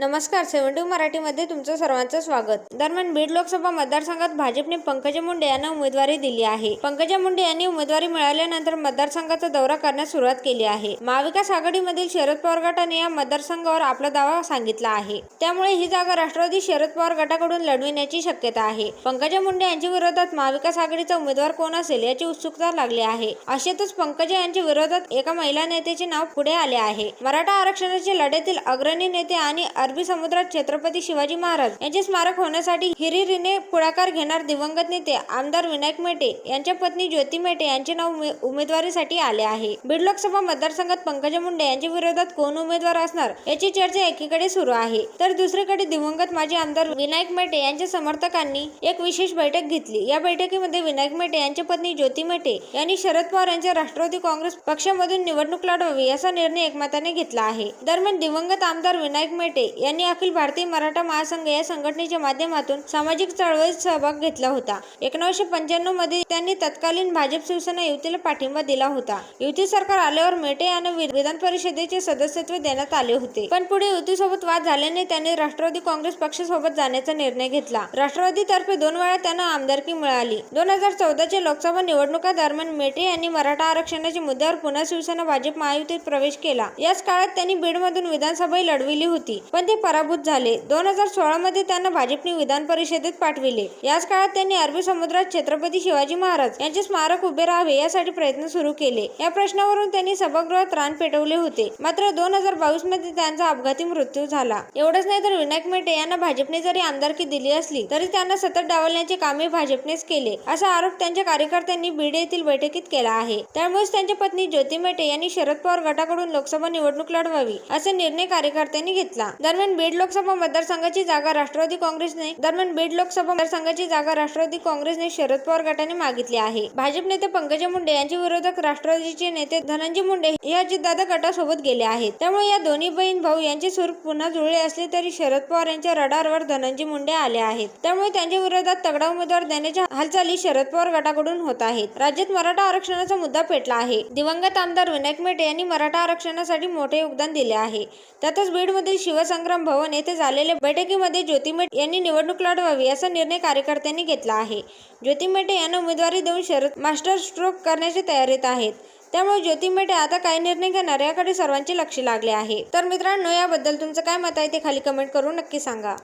नमस्कार सेव्हन्टी मराठीमध्ये तुमचं सर्वांचं स्वागत. दरम्यान बीड लोकसभा मतदारसंघात भाजपने पंकजा मुंडे यांना उमेदवारी दिली आहे. पंकजा मुंडे यांनी उमेदवारी मिळाल्यानंतर मतदारसंघाचा दौरा करण्यास सुरुवात केली आहे. महाविकास आघाडीमधील शरद पवार गटाने या मतदारसंघावर आपला दावा सांगितला आहे. त्यामुळे ही जागा राष्ट्रवादी शरद पवार गटाकडून लढविण्याची शक्यता आहे. पंकजा मुंडे यांच्या विरोधात महाविकास आघाडीचा उमेदवार कोण असेल याची उत्सुकता लागली आहे. अशातच पंकजा यांच्या विरोधात एका महिला नेत्याचे नाव पुढे आले आहे. मराठा आरक्षणाच्या लढ्यातील अग्रणी नेते आणि अरबी समुद्रात छत्रपती शिवाजी महाराज यांचे स्मारक होण्यासाठी हिरिरीने पुढाकार घेणार दिवंगत नेते आमदार विनायक मेटे यांच्या पत्नी ज्योती मेटे यांचे नाव उमे- उमेदवारीसाठी आले आहे. बीड लोकसभा मतदारसंघात पंकजा मुंडे यांच्या विरोधात कोण उमेदवार असणार याची चर्चा एकीकडे सुरू आहे. तर दुसरीकडे दिवंगत माजी आमदार विनायक मेटे यांच्या समर्थकांनी एक विशेष बैठक घेतली. या बैठकीमध्ये विनायक मेटे यांच्या पत्नी ज्योती मेटे यांनी शरद पवार यांच्या राष्ट्रवादी काँग्रेस पक्षामधून निवडणूक लढवावी असा निर्णय एकमताने घेतला आहे. दरम्यान दिवंगत आमदार विनायक मेटे यांनी अखिल भारतीय मराठा महासंघ या संघटनेच्या माध्यमातून सामाजिक चळवळीत सहभाग घेतला होता. एकोणीसशे पंच्याण्णवमध्ये त्यांनी तत्कालीन भाजप शिवसेना युतीला पाठिंबा दिला होता. युती सरकार आल्यावर मेटे यांना विधान परिषदेचे सदस्यत्व देण्यात आले होते. पण पुढे युतीसोबत वाद झाल्याने त्यांनी राष्ट्रवादी काँग्रेस पक्षासोबत जाण्याचा निर्णय घेतला. राष्ट्रवादीतर्फे दोन वेळा त्यांना आमदारकी मिळाली. दोन हजार चौदाच्या लोकसभा निवडणुका दरम्यान मेटे यांनी मराठा आरक्षणाच्या मुद्द्यावर पुन्हा शिवसेना भाजप महायुतीत प्रवेश केला. याच काळात त्यांनी बीडमधून विधानसभा लढविली होती. पण ते पराभूत झाले. दोन हजार सोळामध्ये त्यांना भाजपने विधान परिषदेत पाठविले. याच काळात त्यांनी अरबी समुद्रात छत्रपती शिवाजी महाराज यांचे स्मारक उभे राहावे यासाठी प्रयत्न सुरू केले. या प्रश्नावरून त्यांनी सभागृहात रान पेटवले होते. मात्र दोन हजार बावीसमध्ये त्यांचा अपघाती मृत्यू झाला. एवढंच नाही तर विनायक मेटे यांना भाजपने जरी आमदारकी दिली असली तरी त्यांना सतत डावलण्याचे कामे भाजपनेच केले असा आरोप त्यांच्या कार्यकर्त्यांनी बीड येथील बैठकीत केला आहे. त्यामुळेच त्यांच्या पत्नी ज्योती मेटे यांनी शरद पवार गटाकडून लोकसभा निवडणूक लढवावी असा निर्णय कार्यकर्त्यांनी घेतला. दरम्यान बीड लोकसभा मतदारसंघाची जागा राष्ट्रवादी काँग्रेसने दरम्यान बीड लोकसभा मतदारसंघाची जागा राष्ट्रवादी काँग्रेसने शरद पवार गटाने मागितली आहे. भाजप नेते पंकजा मुंडे यांचे विरोधक राष्ट्रवादीचे नेते धनंजय मुंडे हे अजितदादा गटासोबत गेले आहेत. त्यामुळे या दोन्ही बहीण भाऊ यांचे सूर पुन्हा जुळले असले तरी शरद पवार यांच्या रडारवर धनंजय मुंडे आले आहेत. त्यामुळे त्यांच्या विरोधात तगडा उमेदवार देण्याच्या हालचाली शरद पवार गटाकडून होत आहेत. राज्यात मराठा आरक्षणाचा मुद्दा पेटला आहे. दिवंगत आमदार विनायक मेटे यांनी मराठा आरक्षणासाठी मोठे योगदान दिले आहे. त्यातच बीडमधील संग्राम भवन येथे झालेल्या बैठकीमध्ये ज्योती मेटे यांनी निवडणूक लढवावी असा निर्णय कार्यकर्त्यांनी घेतला आहे. ज्योती मेटे यांना उमेदवारी देऊन शरद मास्टर स्ट्रोक करण्याची तयारीत आहेत त्यामुळे ज्योती मेटे आता काय निर्णय घेणार याकडे सर्वांचे लक्ष लागले आहे. तर मित्रांनो याबद्दल तुमचं काय मत आहे ते खाली कमेंट करून नक्की सांगा.